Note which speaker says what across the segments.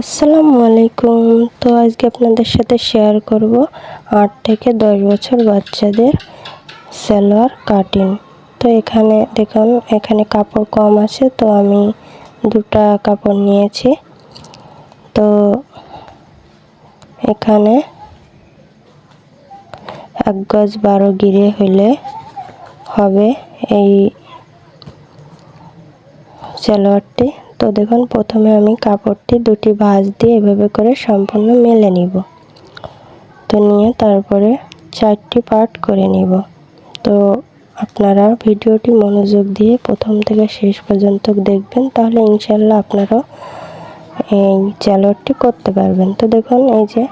Speaker 1: আসসালামু আলাইকুম। তো আজকে আপনাদের সাথে শেয়ার করব আট থেকে দশ বছর বাচ্চাদের সালোয়ার কাটিং তো এখানে দেখুন, এখানে কাপড় কম আছে, তো আমি দুটা কাপড় নিয়েছি। তো এখানে এক গজ বারো গিরে হলে হবে এই সালোয়ারটি। তো দেখুন, প্রথমে আমি কাপড়টি দুটি ভাঁজ দিয়ে এভাবে করে সম্পূর্ণ মেলে নিব। তো নিয়ে তারপরে চারটি পার্ট করে নিব। তো আপনারা ভিডিওটি মনোযোগ দিয়ে প্রথম থেকে শেষ পর্যন্ত দেখবেন, তাহলে ইনশাল্লাহ আপনারাও এই চালোয়ারটি করতে পারবেন। তো দেখুন, এই যে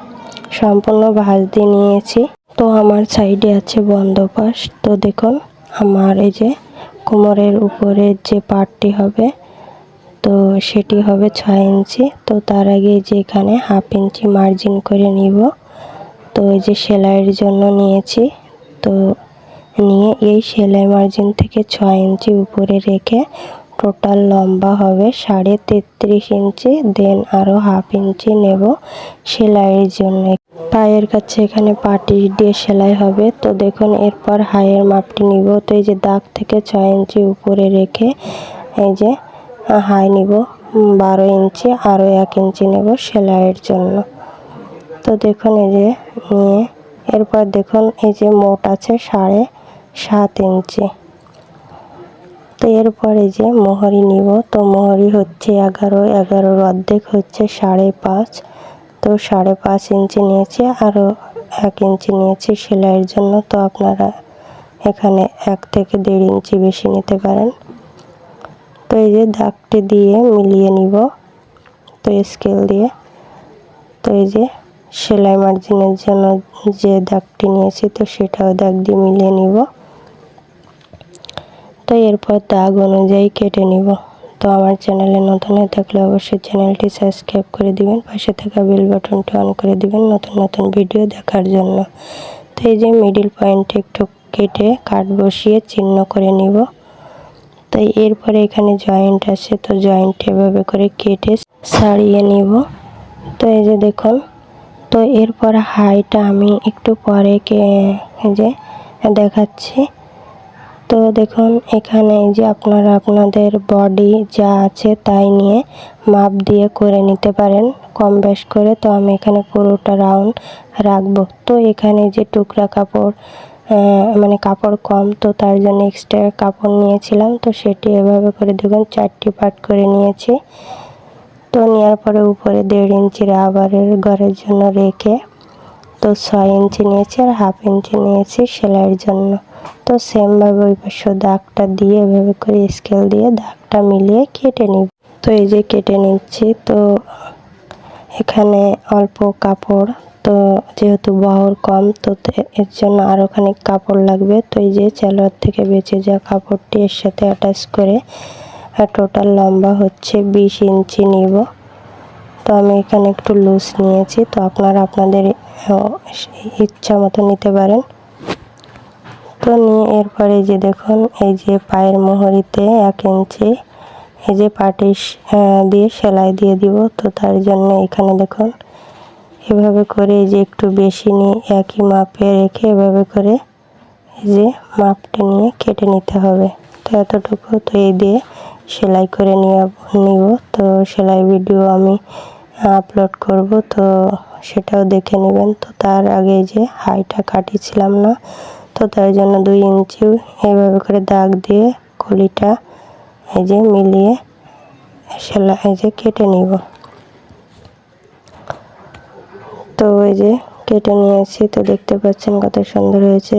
Speaker 1: সম্পূর্ণ ভাঁজ দিয়ে নিয়েছি। তো আমার সাইডে আছে বন্ধ পাশ। তো দেখুন, আমার এই যে কোমরের উপরের যে পার্টটি হবে তো সেটি হবে ছয় ইঞ্চি। তো তার আগে যেখানে হাফ ইঞ্চি মার্জিন করে নিব। তো এই যে সেলাইয়ের জন্য নিয়েছি। তো নিয়ে এই সেলাই মার্জিন থেকে ছয় ইঞ্চি উপরে রেখে টোটাল লম্বা হবে সাড়ে তেত্রিশ ইঞ্চি, দেন আরও হাফ ইঞ্চি নেব সেলাইয়ের জন্য। পায়ের কাছে এখানে পাটি দিয়ে সেলাই হবে। তো দেখুন, এরপর হাইয়ের মাপটি নিব। তো এই যে দাগ থেকে ছয় ইঞ্চি উপরে রেখে এই যে হাই নিব বারো ইঞ্চি আরও এক ইঞ্চি নেব সেলাইয়ের জন্য। তো দেখুন এই যে নিয়ে, এরপর দেখুন এই যে মোট আছে সাড়ে সাত ইঞ্চি। তো এরপর এই যে মোহরি নিব, তো মোহরি হচ্ছে এগারো, এগারোর অর্ধেক হচ্ছে সাড়ে পাঁচ। তো সাড়ে পাঁচ ইঞ্চি নিয়েছি আরও এক ইঞ্চি নিয়েছি সেলাইয়ের জন্য। তো আপনারা এখানে এক থেকে দেড় ইঞ্চি বেশি নিতে পারেন। তো এই যে দাগটি দিয়ে মিলিয়ে নিব তো স্কেল দিয়ে। তো এই যে সেলাই মার্জিনের জন্য যে দাগটি নিয়েছি তো সেটাও দাগ দিয়ে মিলিয়ে নিব। তো এরপর দাগ অনুযায়ী কেটে নিব। তো আমার চ্যানেলে নতুন হয়ে থাকলে অবশ্যই চ্যানেলটি সাবস্ক্রাইব করে দিবেন, পাশে থাকা বেল বাটনটি অন করে দিবেন নতুন নতুন ভিডিও দেখার জন্য। তো এই যে মিডিল পয়েন্টে একটু কেটে কাট বসিয়ে চিহ্ন করে নিব। তাই এরপরে এখানে জয়েন্ট আছে, তো জয়েন্ট এভাবে করে কেটে সারিয়ে নিব। তো এই যে দেখুন, তো এরপর হাইটা আমি একটু পরে কে যে দেখাচ্ছি। তো দেখুন, এখানে যে আপনারা আপনাদের বডি যা আছে তাই নিয়ে মাপ দিয়ে করে নিতে পারেন কম বেশ করে। তো আমি এখানে পুরোটা রাউন্ড রাখব। তো এখানে যে টুকরা কাপড় মানে কাপড় কম, তো তার জন্য এক্সট্রা কাপড় নিয়েছিলাম, তো সেটি এভাবে করে দেখুন চারটি পার্ট করে নিয়েছি। তো নেওয়ার পরে উপরে দেড় ইঞ্চি রাবারের ঘরের জন্য রেখে, তো ছয় ইঞ্চি নিয়েছি আর হাফ ইঞ্চি নিয়েছি সেলাইয়ের জন্য। তো সেমভাবে ওই পাশে দাগটা দিয়ে এভাবে করে স্কেল দিয়ে দাগটা মিলিয়ে কেটে নিব। তো এই যে কেটে নিচ্ছি, তো এখানে অল্প কাপড় তো যেহেতু বহর কম, তো এর জন্য আরও খানিক কাপড় লাগবে। তো এই যে চালোয়ার থেকে বেঁচে যাওয়া কাপড়টি এর সাথে অ্যাটাচ করে টোটাল লম্বা হচ্ছে বিশ ইঞ্চি নিব। তো আমি এখানে একটু লুজ নিয়েছি, তো আপনারা আপনাদের ইচ্ছা মতো নিতে পারেন। তো নিয়ে এরপরে যে দেখুন, এই যে পায়ের মোহরিতে এক ইঞ্চি, এই যে পাটিস দিয়ে সেলাই দিয়ে দিব। তো তার জন্য এখানে দেখুন এভাবে করে এই যে একটু বেশি নিয়ে একই মাপে রেখে এভাবে করে এই যে মাপটা নিয়ে কেটে নিতে হবে। তো এতটুকু। তো এই দিয়ে সেলাই করে নিয়ে নিব। তো সেলাই ভিডিও আমি আপলোড করব। তো সেটাও দেখে নেবেন। তো তার আগে যে হাইটা কাটিয়েছিলাম না। তো তার জন্য দুই ইঞ্চি এইভাবে করে দাগ দিয়ে কলিটা এই যে মিলিয়ে সেলাই এই যে কেটে নিব তো এই যে কেটে নিয়েছি তো দেখতে পাচ্ছেন কত সুন্দর হয়েছে।